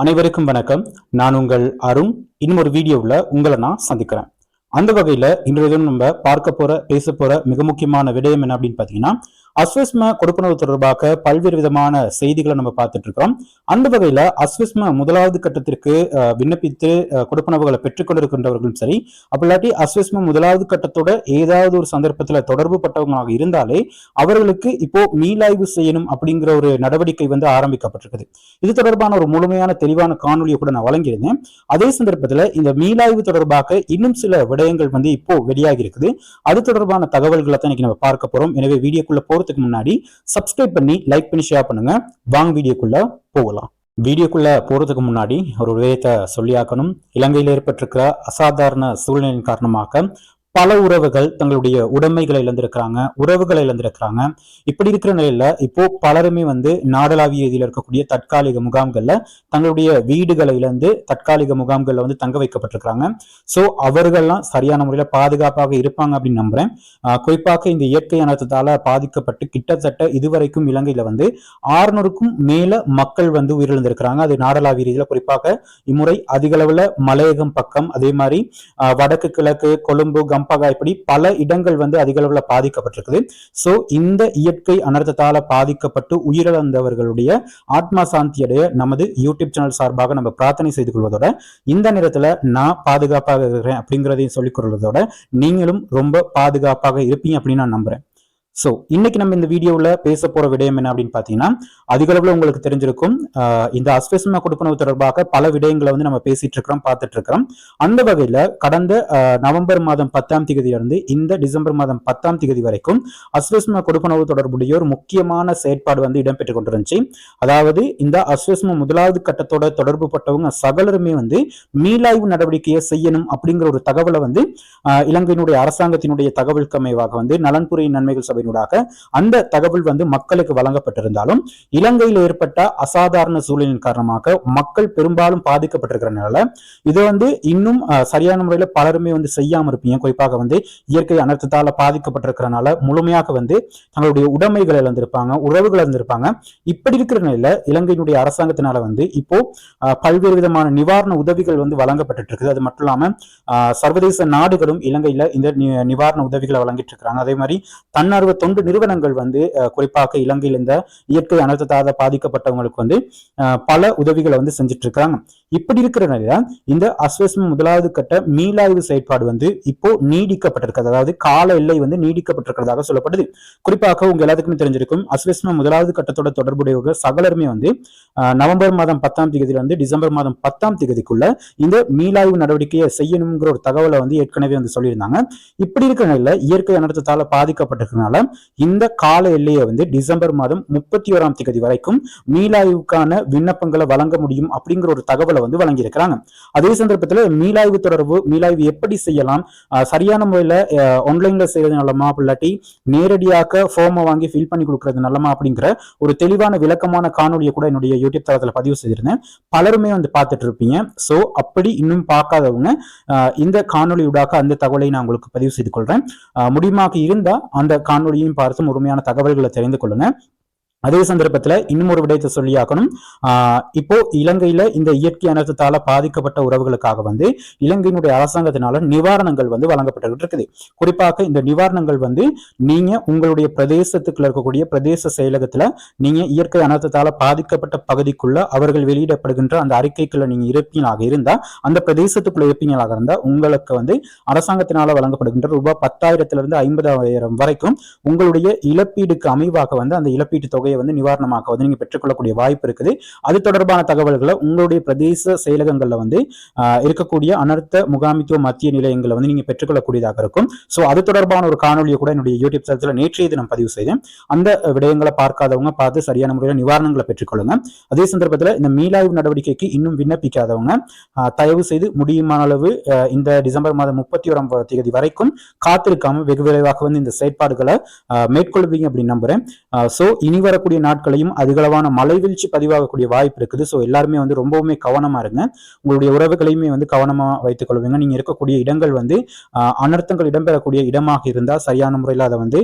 அனைவருக்கும் வணக்கம். நான் உங்கள் அருண். இன்னும் ஒரு வீடியோவில் உங்களை நான் சந்திக்கிறேன். அந்த வகையில் இன்றைய தினம் நம்ம பார்க்க போற பேச போற மிக முக்கியமான விடயம் என்ன அப்படின்னு பார்த்தீங்கன்னா அஸ்விஸ்ம கொடுப்பனவு தொடர்பாக பல்வேறு விதமான செய்திகளை நம்ம பார்த்துட்டு இருக்கிறோம். அந்த வகையில அஸ்விஸ்ம முதலாவது கட்டத்திற்கு விண்ணப்பித்து கொடுப்பனவுகளை பெற்றுக்கொண்டிருக்கின்றவர்களும் சரி அப்படி இல்லாட்டி அஸ்விஸ்ம முதலாவது கட்டத்தோட ஏதாவது ஒரு சந்தர்ப்பத்துல தொடர்பு பட்டவங்களாக இருந்தாலே அவர்களுக்கு இப்போ மீளாய்வு செய்யணும் அப்படிங்கிற ஒரு நடவடிக்கை வந்து ஆரம்பிக்கப்பட்டிருக்குது. இது தொடர்பான ஒரு முழுமையான தெளிவான காணொலியை கூட நான் வழங்கியிருந்தேன். அதே சந்தர்ப்பத்துல இந்த மீளாய்வு தொடர்பாக இன்னும் சில விடயங்கள் வந்து இப்போ வெளியாகி இருக்குது. அது தொடர்பான தகவல்களை தான் இன்னைக்கு நம்ம பார்க்க போறோம். எனவே வீடியோக்குள்ள போறதுக்கு முன்னாடி சப்ஸ்கிரைப் பண்ணி லைக் பண்ணி ஷேர் பண்ணுங்க. வாங்க வீடியோக்குள்ள போகலாம். வீடியோக்குள்ள போறதுக்கு முன்னாடி ஒரு விடயத்தை சொல்லியாக்கணும். இலங்கையில் ஏற்பட்டிருக்கிற அசாதாரண சூழ்நிலையின் காரணமாக பல உறவுகள் தங்களுடைய உடைமைகளை இழந்திருக்கிறாங்க உறவுகளை இழந்திருக்கிறாங்க. இப்படி இருக்கிற நிலையில இப்போ பலருமே வந்து நாடளாவிய ரீதியில் இருக்கக்கூடிய தற்காலிக முகாம்கள்ல தங்களுடைய வீடுகளை இழந்து தற்காலிக முகாம்கள்ல வந்து தங்க வைக்கப்பட்டிருக்கிறாங்க. சோ அவர்கள்லாம் சரியான முறையில பாதுகாப்பாக இருப்பாங்க அப்படின்னு நம்புறேன். ஆஹ் குறிப்பாக இந்த இயற்கை அனர்த்தத்தால பாதிக்கப்பட்டு கிட்டத்தட்ட இதுவரைக்கும் இலங்கையில வந்து ஆறுநூறுக்கும் மேல மக்கள் வந்து உயிரிழந்திருக்கிறாங்க. அது நாடளாவிய ரீதியில குறிப்பாக இம்முறை அதிக அளவுல மலையகம் பக்கம் அதே மாதிரி ஆஹ் வடக்கு கிழக்கு கொழும்பு கம்பகா இப்படி பல இடங்கள் வந்து அதிக அளவில் பாதிக்கப்பட்டிருக்குது. சோ இந்த இயற்கை அனர்த்தத்தால பாதிக்கப்பட்டு உயிரிழந்தவர்களுடைய ஆத்மா சாந்தியடைய நமது யூடியூப் சேனல் சார்பாக நம்ம பிரார்த்தனை செய்து கொள்வதோட இந்த நேரத்தில் நான் பாதுகாப்பாக இருக்கிறேன் அப்படிங்கிறதையும் சொல்லிக் கொள்வதோட நீங்களும் ரொம்ப பாதுகாப்பாக இருப்பீங்க அப்படின்னு நான் நம்புறேன். ஸோ இன்னைக்கு நம்ம இந்த வீடியோவில் பேச போற விடயம் என்ன அப்படின்னு பாத்தீங்கன்னா அதிகளவில் உங்களுக்கு தெரிஞ்சிருக்கும் இந்த அஸ்வசம கொடுப்பனவு தொடர்பாக பல விடயங்களை வந்து நம்ம பேசிட்டு இருக்கிறோம் பார்த்துட்டு இருக்கிறோம். அந்த வகையில கடந்த நவம்பர் மாதம் பத்தாம் தேதியிலிருந்து இந்த டிசம்பர் மாதம் பத்தாம் தேதி வரைக்கும் அஸ்வசம கொடுப்பனவு தொடர்புடைய ஒரு முக்கியமான செயற்பாடு வந்து இடம்பெற்று கொண்டிருந்துச்சு. அதாவது இந்த அஸ்வசம முதலாவது கட்டத்தோட தொடர்பு பட்டவங்க சகலருமே வந்து மீளாய்வு நடவடிக்கையை செய்யணும் அப்படிங்கிற ஒரு தகவலை வந்து இலங்கையினுடைய அரசாங்கத்தினுடைய தகவலுக்கு அமைவாக வந்து நலன்புரி நன்மைகள் குழுவினூடாக அந்த தகவல் வந்து மக்களுக்கு வழங்கப்பட்டிருந்தாலும் இலங்கையில் ஏற்பட்ட அசாதாரண சூழலின் காரணமாக மக்கள் பெரும்பாலும் பாதிக்கப்பட்டிருக்கிறனால இதை வந்து இன்னும் சரியான முறையில் பலருமே வந்து செய்யாம இருப்பீங்க. குறிப்பாக வந்து இயற்கை அனர்த்தத்தால பாதிக்கப்பட்டிருக்கிறனால முழுமையாக வந்து தங்களுடைய உடைமைகள் இழந்திருப்பாங்க உறவுகள் இழந்திருப்பாங்க. இப்படி இருக்கிற நிலையில இலங்கையினுடைய அரசாங்கத்தினால வந்து இப்போ பல்வேறு விதமான நிவாரண உதவிகள் வந்து வழங்கப்பட்டு இருக்குது அது மட்டும் இல்லாம சர்வதேச நாடுகளும் இலங்கையில இந்த நிவாரண உதவிகளை வழங்கிட்டு இருக்கிறாங்க அதே மாதிரி தன்னார்வ தொண்டு நிறுவனங்கள் வந்து குறிப்பாக இலங்கையில் இந்த இயற்கை அனர்த்தத்தாத பாதிக்கப்பட்டவங்களுக்கு வந்து பல உதவிகளை வந்து செஞ்சுட்டு இருக்காங்க இப்படி இருக்கிற நிலையில இந்த அஸ்வஸ்ம முதலாவது கட்ட மீளாய்வு செயற்பாடு வந்து இப்போ நீடிக்கப்பட்டிருக்கிறது அதாவது கால எல்லை வந்து நீடிக்கப்பட்டிருக்கிறதாக சொல்லப்படுது. குறிப்பாக உங்க எல்லாத்துக்குமே தெரிஞ்சிருக்கும் அஸ்வஸ்ம முதலாவது கட்டத்தோட தொடர்புடையவர்கள் சகலருமே வந்து ஆஹ் நவம்பர் மாதம் பத்தாம் தேதியில இருந்து டிசம்பர் மாதம் பத்தாம் தேதிக்குள்ள இந்த மீளாய்வு நடவடிக்கையை செய்யணுங்கிற ஒரு தகவலை வந்து ஏற்கனவே வந்து சொல்லியிருந்தாங்க. இப்படி இருக்கிற நிலையில இயற்கை அனர்த்தத்தால பாதிக்கப்பட்டிருக்கனால இந்த கால எல்லையை வந்து டிசம்பர் மாதம் முப்பத்தி ஓராம் தேதி வரைக்கும் மீளாய்வுக்கான விண்ணப்பங்களை வழங்க முடியும் அப்படிங்கிற ஒரு தகவலை வந்து வழங்கியிருக்கிறாங்க. அதே சந்தர்ப்பத்தில் மீளாய்வு தொடர்பு மீளாய்வு எப்படி செய்யலாம்? சரியான முறையில் ஆன்லைன்ல செய்யறது நல்லமா? இல்லாட்டி நேரடியாக ஃபார்மை வாங்கி ஃபில் பண்ணி கொடுக்கறது நல்லமா? அப்படிங்கிற ஒரு தெளிவான விளக்கமான காணொலியை கூட என்னுடைய யூடியூப் தளத்தில் பதிவு செய்திருந்தேன். பலருமே வந்து பார்த்துட்டு இருப்பீங்க ஸோ அப்படி இன்னும் பார்க்காதவங்க ஆஹ் இந்த காணொலியூடாக அந்த தகவலை நான் உங்களுக்கு பதிவு செய்து கொள்றேன். முடியுமாக இருந்தா அந்த காணொலியையும் பார்த்து முழுமையான தகவல்களை தெரிந்து கொள்ளுங்க. அதே சந்தர்ப்பத்துல இன்னும் ஒரு விடயத்தை சொல்லியாக்கணும் இப்போ இலங்கையில இந்த இயற்கை அனர்த்தத்தால பாதிக்கப்பட்ட உறவுகளுக்காக வந்து இலங்கையினுடைய அரசாங்கத்தினால நிவாரணங்கள் வந்து வழங்கப்பட்டு இருக்குது. குறிப்பாக இந்த நிவாரணங்கள் வந்து நீங்க உங்களுடைய பிரதேசத்துக்குள்ள இருக்கக்கூடிய பிரதேச செயலகத்துல நீங்க இயற்கை அனர்த்தத்தால பாதிக்கப்பட்ட பகுதிக்குள்ள அவர்கள் வெளியிடப்படுகின்ற அந்த அறிக்கைக்குள்ள நீங்க இருப்பீங்களாக இருந்தா அந்த பிரதேசத்துக்குள்ள இருப்பீங்களாக இருந்தா உங்களுக்கு வந்து அரசாங்கத்தினால வழங்கப்படுகின்ற ரூபாய் பத்தாயிரத்துல இருந்து ஐம்பதாயிரம் வரைக்கும் உங்களுடைய இழப்பீடுக்கு அமைவாக வந்து அந்த இழப்பீட்டு தொகையை வந்து நிவாரணமாக வந்து நீங்க பெற்றுக்கொள்ளக்கூடிய வாய்ப்பு இருக்குது. அது தொடர்பான தகவல்களை உங்களுடைய பிரதேச செயலகங்கள்ல வந்து இருக்கக்கூடிய அனர்த்த முகாமித்துவ மத்திய நிலையங்களை வந்து நீங்க பெற்றுக்கொள்ளக்கூடியதாக இருக்கும். ஸோ அது தொடர்பான ஒரு காணொலியை கூட என்னுடைய யூடியூப் தளத்தில் நேற்றைய தினம் பதிவு செய்தேன். அந்த விடயங்களை பார்க்காதவங்க பார்த்து சரியான முறையில் நிவாரணங்களை பெற்றுக்கொள்ளுங்க. அதே சந்தர்ப்பத்தில் இந்த மீளாய்வு நடவடிக்கைக்கு இன்னும் விண்ணப்பிக்காதவங்க தயவு செய்து முடியுமான அளவு இந்த டிசம்பர் மாதம் முப்பத்தி ஓராம் தேதி வரைக்கும் காத்திருக்காம வெகு விரைவாக வந்து இந்த செயற்பாடுகளை மேற்கொள்வீங்க அப்படின்னு நம்புறேன். ஸோ இனி வர வரக்கூடிய நாட்களையும் அதிகளவான மழை வீழ்ச்சி பதிவாகக்கூடிய வாய்ப்பு இருக்குது. ஸோ எல்லாருமே வந்து ரொம்பவுமே கவனமா இருங்க. உங்களுடைய உறவுகளையுமே வந்து கவனமா வைத்துக் கொள்வீங்க நீங்க இருக்கக்கூடிய இடங்கள் வந்து அனர்த்தங்கள் இடம்பெறக்கூடிய இடமாக இருந்தால் சரியான முறையில் அதை வந்து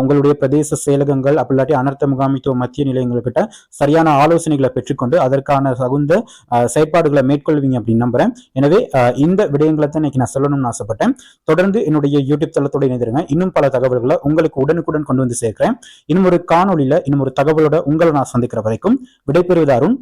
உங்களுடைய பிரதேச செயலகங்கள் அப்படி இல்லாட்டி அனர்த்த முகாமித்துவ மத்திய நிலையங்கள்கிட்ட சரியான ஆலோசனைகளை பெற்றுக்கொண்டு அதற்கான தகுந்த செயற்பாடுகளை மேற்கொள்வீங்க அப்படின்னு நம்புறேன். எனவே இந்த விடயங்களை தான் இன்னைக்கு நான் சொல்லணும்னு ஆசைப்பட்டேன். தொடர்ந்து என்னுடைய யூடியூப் தளத்தோடு இணைந்திருங்க. இன்னும் பல தகவல்களை உங்களுக்கு உடனுக்குடன் கொண்டு வந்து சேர்க்கிறேன். இன்னும் ஒரு காணொளியில இன்னும் ஒரு தகவலோட உங்களை நான் சந்திக்கிற வரைக்கும் விடைபெறுவது அருண்